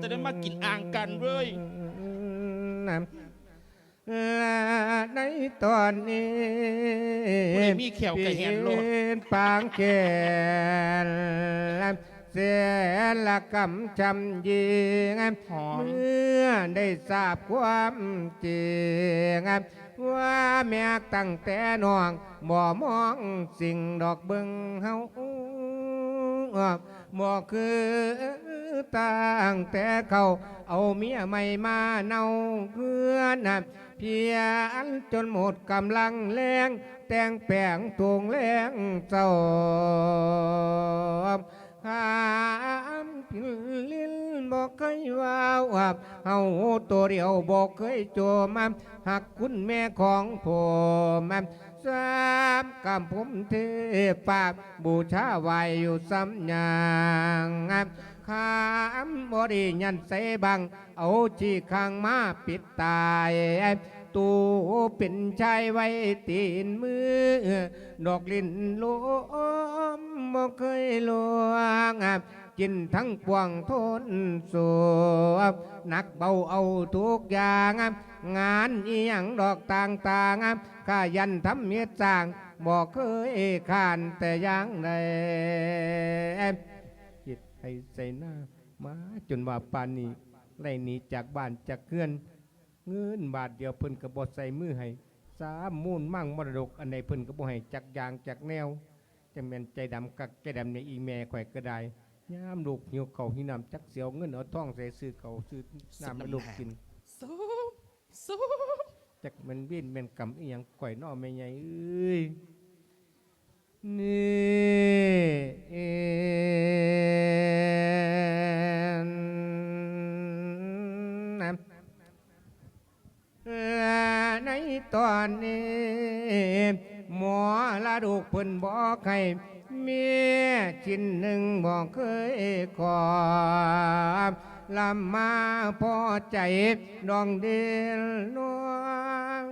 จะได้มากินอ่างกันเว้ยน้ำและในตอนนี้ผู้ใดมีแขวก็เห็นโลด เป็นปางแก่นเสียละกำจำยิงหอม เมื่อได้ทราบความจริงว่าแม่ตั้งแต่น้องบ่มองสิ่งดอกเบิ่งเฮา บ่คือ ตั้งแต่เขาเอาเมียใหม่มาเนาเพื่อนนะเพียนจนหมดกำลังแรงแต่งแปลงตวงแรงเจ้าขามพิลินบอกเคยว่าวับเฮาตัวเดียวบอกเคยโจมหักคุณแม่ของผมสามกำผมเทปากบูชาไว้อยู่ซ้ำยัง ขามบอดียันใส่บัง เอาจีข้างมาปิดตายตูเป็นชายไว้ตีนมือ ดอกลิ้นลมบ่เคยลวงกินทั้งปวงทนสูบหนักเบาเอาทุกอย่าง งานอีหยังดอกต่างๆข้ายันทำเมียจางบ่เคยขานแต่อยังใด จิตให้ใส่หน้ามาจนว่าปานนี้ไล่หนีจากบ้านจากเกือนเงินบาทเดียวเพิ่นก็บ่ใส่มือให้สามมูลมั่งมรดกอันใดเพิ่นก็บ่ให้จักอยางจักแนวจะแม่นใจดำกักใจดำในอีแม่ข่อยก็ได้ยามลูกหิวเขาวหิวน้ำจักเสียวเงินเอาทองใส่ซื้อเขาวซื้อน้ำให้ลูกกินส้มส้มจักมันเวียนแม่นกำอีหยังข่อยน้อแม่ใหญ่เอ้ยนี่เอ็ น้ำและในตอนนี้ หมอละดูกเพิ่นบอกให้เมียชิ้นหนึ่งบอกเคยขอลำมาพอใจดองเดลนวง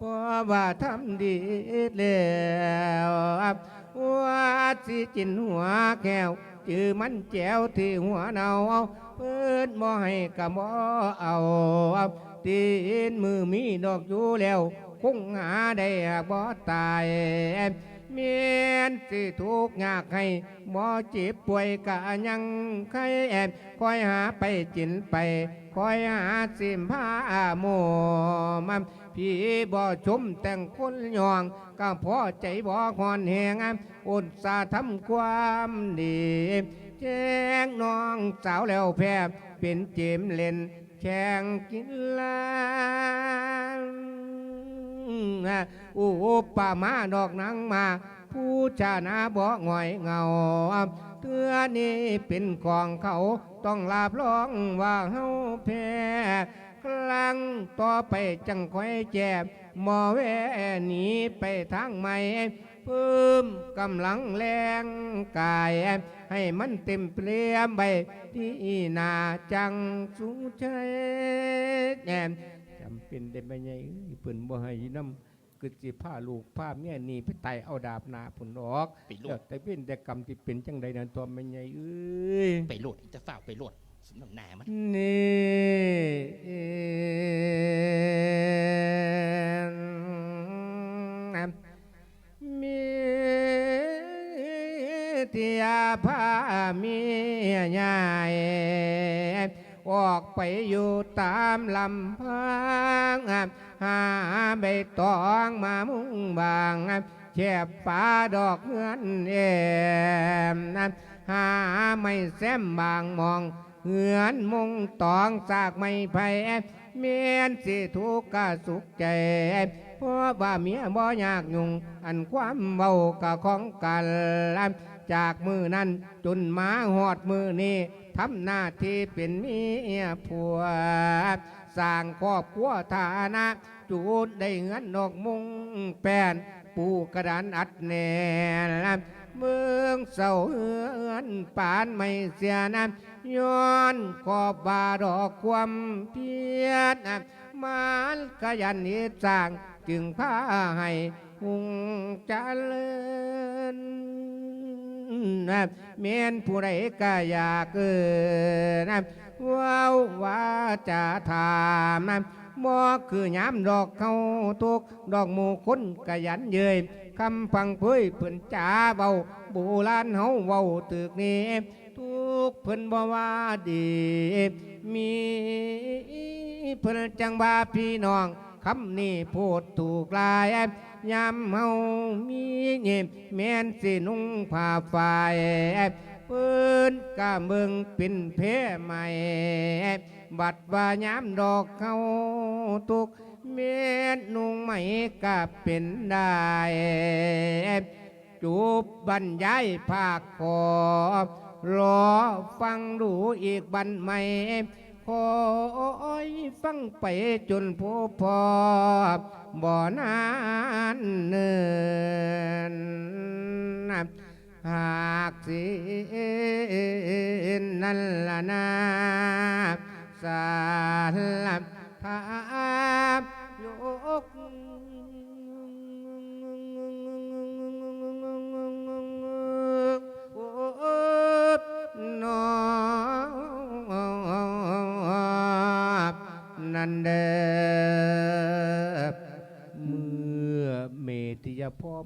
พราะว่าทำดีแล้วว่าสิจินหัวแก้ว จือมันแจวที่หัวเนาเอาเปิดบ่ให้กะบ่เอาตีนมือมีดอกอยู่แล้วคงหาได้บ่ตายเมียนสิทุกข์ยากให้บ่เจ็บป่วยกะยังใครแอบคอยหาไปจินไป คอยหาสิมผ้าโมมันพี่บ่ชมแต่งคนยองก็พอใจบ่คอนแหงอุตสาห์ทำความดี แจ้งน้องสาวแล้วแพบเป็นเจมเล่นแข่งกินลานอู้ป่ามาดอกนางมา ผู้ชนาบ่หงอยเงาเทือนี้เป็นของเขาต้องลาบร้องว่าเฮาแพ้ครั้งต่อไปจังค่อยแจบหมอแวหนีไปทางใหม่ เพิ่มกำลังแรงกาย ให้มันเต็มเปลี่ยมใบที่นาจังสูงใจแอมจำเป็นได้ไหมไงเอ้ยเพิ่นบ่ให้น้ำคือสิผ้าลูกผ้าเมียหนี่ไปไต่เอาดาบหนาผลออกไปโลแล้วดแต่เป็นแต่กรรมที่เป็นจังใดนั่นตัวไม่ไงเอ้ยไปโลดจะฝ่าไปโลดสำนักหนามันนี่ เทียพาเมียใหญ่ออกไปอยู่ตามลำพังหาใบตองมามุงบางแฉบฟ้าดอกเงินเอมหาไม่แซมบางมองเหือนมุงตองสากไม่ไผ่เมียนสิทุกข์กะสุขใจเพราะว่าเมียบ่อยากยุ่งอันความเบากะของกัน จากมือนั้นจนมาหอดมือนี้ทำหน้าที่เป็นเมียผัวสร้างครอบครัวฐานะจูดได้เงินดอกมุงแป้นปูกระดานอัดแน่นเมืองเศร้าเฮือนปานไม่เสียน้ำย้อนขอบบาดอกความเพียรมันขยันเหตุสร้างจึงพาให้หุงจเจริญ นะเมียนผู้ใดก็อยากเกิดนะว้าวว่าจะถามนะบ่คือย้ำดอกเขาทุกดอกหมูคนกะยันเยยคำพังเผยเพิ่นจ๋าเบาโบราณเฮาเว้าตึกนี้ทุกเพิ่นบ่ว่าดี มีเพิ่นจังว่าพี่น้อง คำนี้พูดถูกลายยามเฮามีเงียบแม่นสินุ่งผ้าฝ่ายเพิ่นกะเมืองป็นเพใหม่ บัดว่ายามดอกเขาทุกเม็ดนุ่งไหมก็เป็นได้จูบบรรยายภาคขอรอฟังดูอีกบันใหม่คอ งไปจนผู้พอบ่อนานเนินหากสินั่นละนาสารทา พร้อม